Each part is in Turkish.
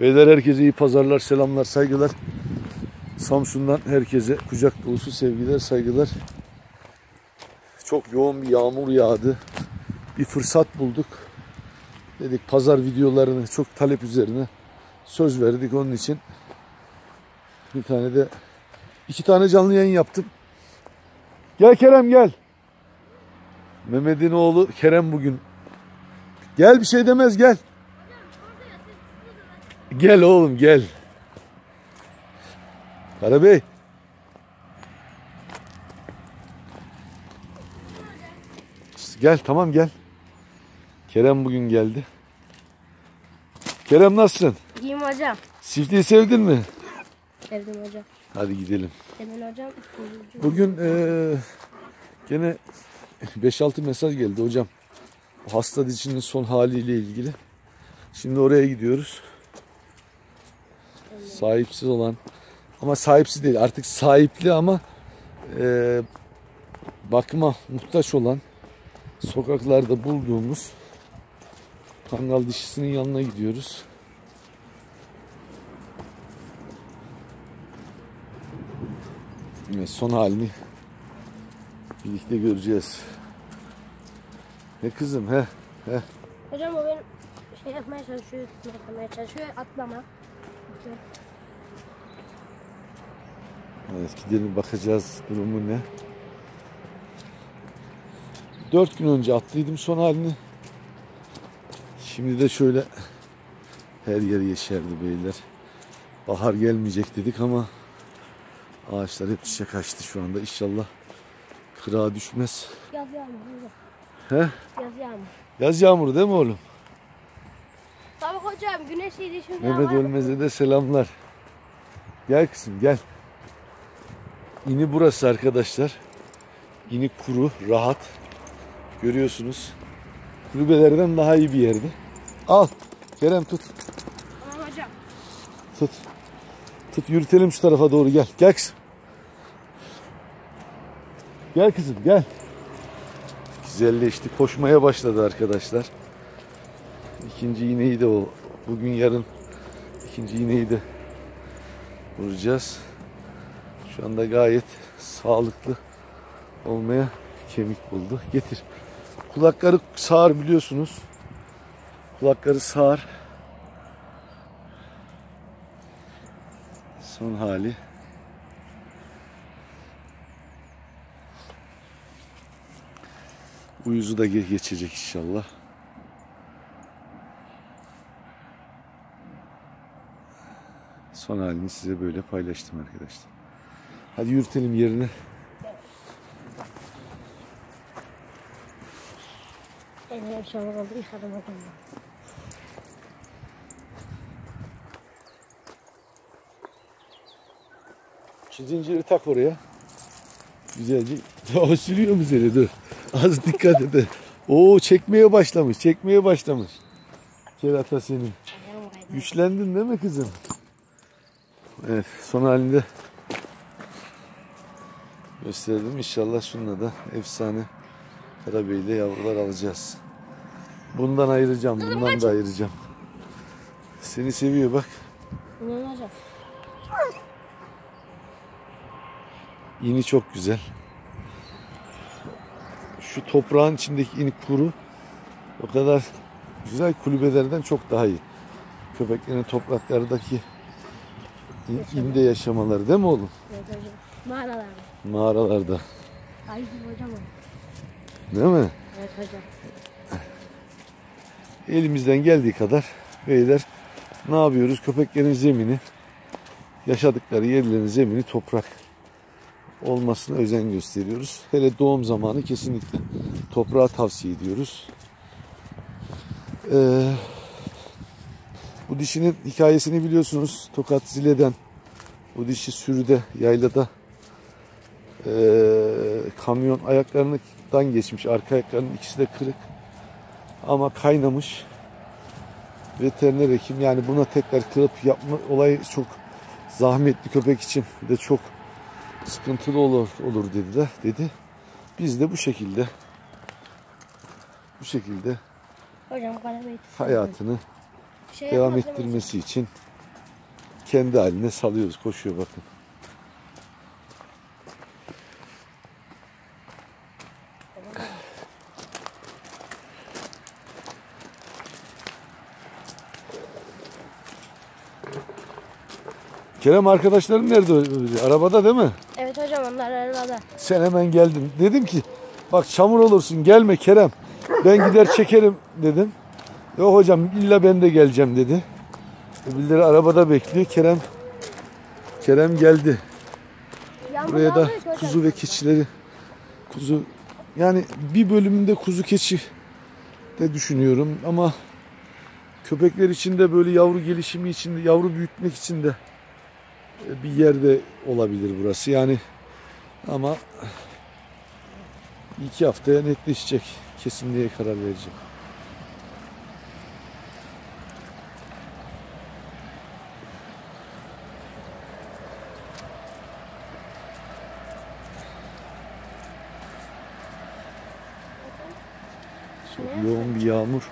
Beyler herkese iyi pazarlar, selamlar, saygılar. Samsun'dan herkese kucak dolusu sevgiler, saygılar. Çok yoğun bir yağmur yağdı. Bir fırsat bulduk. Dedik pazar videolarını çok talep üzerine söz verdik onun için. Bir tane de iki tane canlı yayın yaptım. Gel Kerem gel. Mehmet'in oğlu Kerem bugün. Gel bir şey demez gel. Gel oğlum gel. Karabey. Gel tamam gel. Kerem bugün geldi. Kerem nasılsın? İyiyim hocam. Çiftliği sevdin mi? Sevdim hocam. Hadi gidelim. Emin hocam. Bugün eee, gene 5-6 mesaj geldi hocam. O hasta dişinin son haliyle ilgili. Şimdi oraya gidiyoruz. Sahipsiz olan ama sahipsiz değil artık sahipli ama eee, bakıma muhtaç olan sokaklarda bulduğumuz kangal dişisinin yanına gidiyoruz. Evet, son halini birlikte göreceğiz. Ne kızım he? He. Hocam o benim şey yapmaya çalışıyor, yapmaya çalışıyor, atlama. Evet gidelim bakacağız durumu ne. Dört gün önce attıydım son halini. Şimdi de şöyle her yer yeşerdi beyler. Bahar gelmeyecek dedik ama ağaçlar hep çiçek açtı şu anda. İnşallah kırağa düşmez. Yaz yağmur hocam. He? Yaz yağmur. Yaz yağmuru değil mi oğlum? Tabii hocam güneşliydi şimdi Mehmet Ölmez'e de selamlar. Gel kızım gel. İni burası arkadaşlar. İni kuru, rahat. Görüyorsunuz. Kulübelerden daha iyi bir yerde. Al. Kerem tut. Tamam hocam. Tut. Tut yürütelim şu tarafa doğru gel. Gel kızım. Gel kızım gel. Güzelleşti. Koşmaya başladı arkadaşlar. İkinci iğneyi de o. Bugün yarın ikinci iğneyi de vuracağız. Şu anda gayet sağlıklı olmaya kemik buldu. Getir. Kulakları sağır biliyorsunuz. Kulakları sağır. Son hali. Uyuzu da ge- geçecek inşallah. Son halini size böyle paylaştım arkadaşlar. Hadi yürütelim yerine. Eline bir şey yıkadım hocam. Şu zinciri tak oraya. Güzelce. Ya sürüyor mu seni? Dur. Az dikkat et. Oo çekmeye başlamış. Çekmeye başlamış. Kerata kaydı. Güçlendin değil mi kızım? Evet son halinde gösterdim. İnşallah şununla da efsane Karabey'le yavrular alacağız. Bundan ayıracağım. Bundan da ayıracağım. Seni seviyor bak. İnan hocam. İni çok güzel. Şu toprağın içindeki ini kuru. O kadar güzel kulübelerden çok daha iyi. Köpeklerin topraklardaki in- inde yaşamaları değil mi oğlum? Evet hocam. Mağaralar. Mağaralarda. Ay hocam o. Değil mi? Evet hocam. Elimizden geldiği kadar beyler ne yapıyoruz? Köpeklerin zemini, yaşadıkları yerlerin zemini toprak olmasına özen gösteriyoruz. Hele doğum zamanı kesinlikle toprağa tavsiye ediyoruz. Ee, bu dişinin hikayesini biliyorsunuz. Tokat Zile'den bu dişi sürüde, yaylada ee, kamyon ayaklarından geçmiş. Arka ayaklarının ikisi de kırık. Ama kaynamış. Veteriner hekim yani buna tekrar kırıp yapma olayı çok zahmetli köpek için de çok sıkıntılı olur olur dediler dedi. Biz de bu şekilde bu şekilde Hocam hayatını Şey devam ettirmesi için kendi haline salıyoruz. Koşuyor bakın. Kerem arkadaşların nerede? Arabada değil mi? Evet hocam onlar arabada. Sen hemen geldin. Dedim ki bak çamur olursun gelme Kerem. Ben gider çekerim dedim. Yok hocam illa ben de geleceğim dedi. Öbürleri arabada bekliyor. Kerem Kerem geldi. Yağmur Buraya da kuzu ve keçileri kuzu yani bir bölümünde kuzu keçi de düşünüyorum ama köpekler için de böyle yavru gelişimi için de yavru büyütmek için de e, bir yerde olabilir burası. Yani ama iki haftaya netleşecek. Kesinliğe karar vereceğim. Çok yoğun bir yağmur.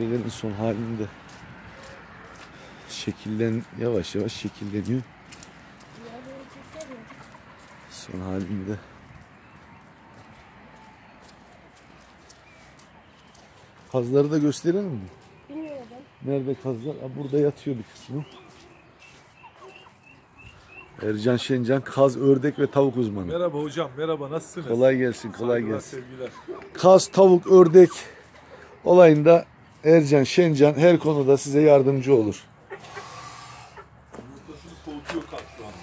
Kulübelerin son halinde şekillen yavaş yavaş şekilleniyor. Son halinde. Kazları da gösterelim mi? Bilmiyorum. Nerede kazlar? Aa, burada yatıyor bir kısmı. Ercan Şencan kaz, ördek ve tavuk uzmanı. Merhaba hocam, merhaba nasılsınız? Kolay gelsin, kolay Saygılar, gelsin. Sevgiler. Kaz, tavuk, ördek olayında Ercan Şencan her konuda size yardımcı olur. Yumurtasını soğutuyor kalk şu anda.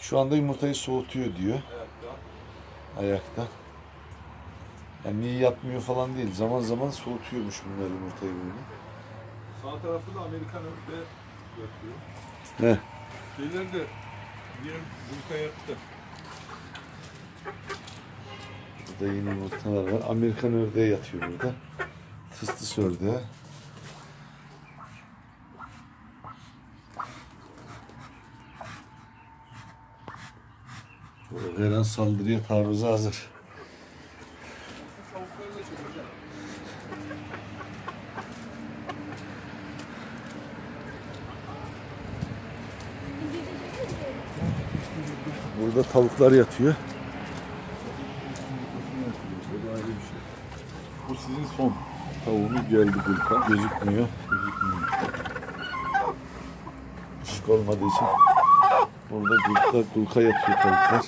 Şu anda yumurtayı soğutuyor diyor Ayakta. ayakta. Yani niye yatmıyor falan değil. Zaman zaman soğutuyormuş bunlar yumurtayı böyle. Sağ tarafı da Amerikan önünde yatıyor. Heh. Şeyler de diyelim Zulka yattı. Burada yine yumurtalar var. Amerikan ördeği yatıyor burada. Fıstıs ördeği. Her saldırıya taarruza hazır. Burada tavuklar yatıyor. Bu sizin son tavuğunuz geldi Gülka. Gözükmüyor. Gözükmüyor. Işık olmadığı için burada gulka, gulka yatıyor tavuklar.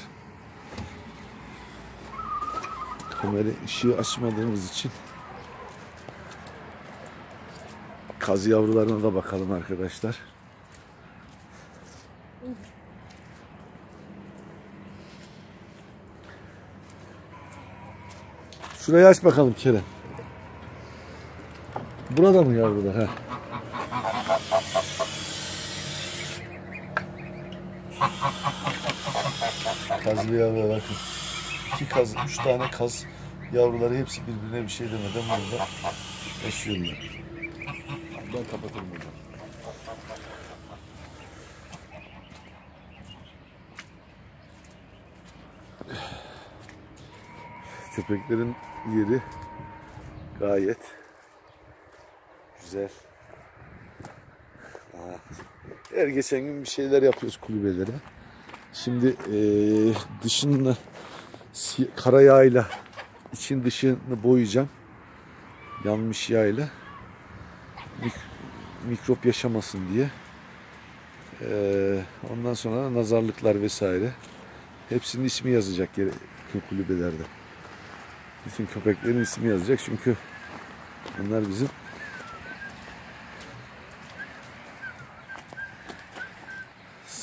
Kamera ışığı açmadığımız için kaz yavrularına da bakalım arkadaşlar. Şurayı aç bakalım Kerem. Burada mı yavrular? Ha. Kazlı yavrular bakın. İki kaz, üç tane kaz yavruları hepsi birbirine bir şey demeden burada yaşıyorlar. Ben kapatırım hocam. Köpeklerin yeri gayet güzel. Aa, Her geçen gün bir şeyler yapıyoruz kulübelere. Şimdi eee dışını kara yağıyla için dışını boyayacağım. Yanmış yağıyla. Mik- mikrop yaşamasın diye. Eee, ondan sonra nazarlıklar vesaire. Hepsinin ismi yazacak yere, kulübelerde. Bütün köpeklerin ismi yazacak çünkü onlar bizim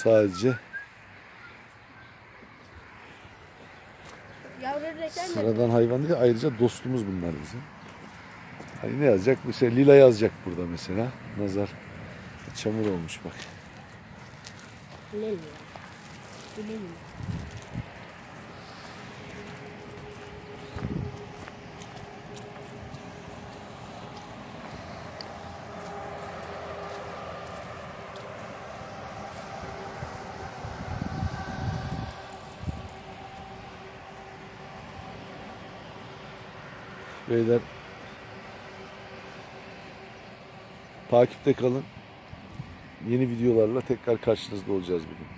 sadece sıradan hayvan değil ayrıca dostumuz bunlar bizim. Hani ne yazacak? Mesela lila yazacak burada mesela. Nazar çamur olmuş bak. Lil ya. Beyler takipte kalın. Yeni videolarla tekrar karşınızda olacağız bugün.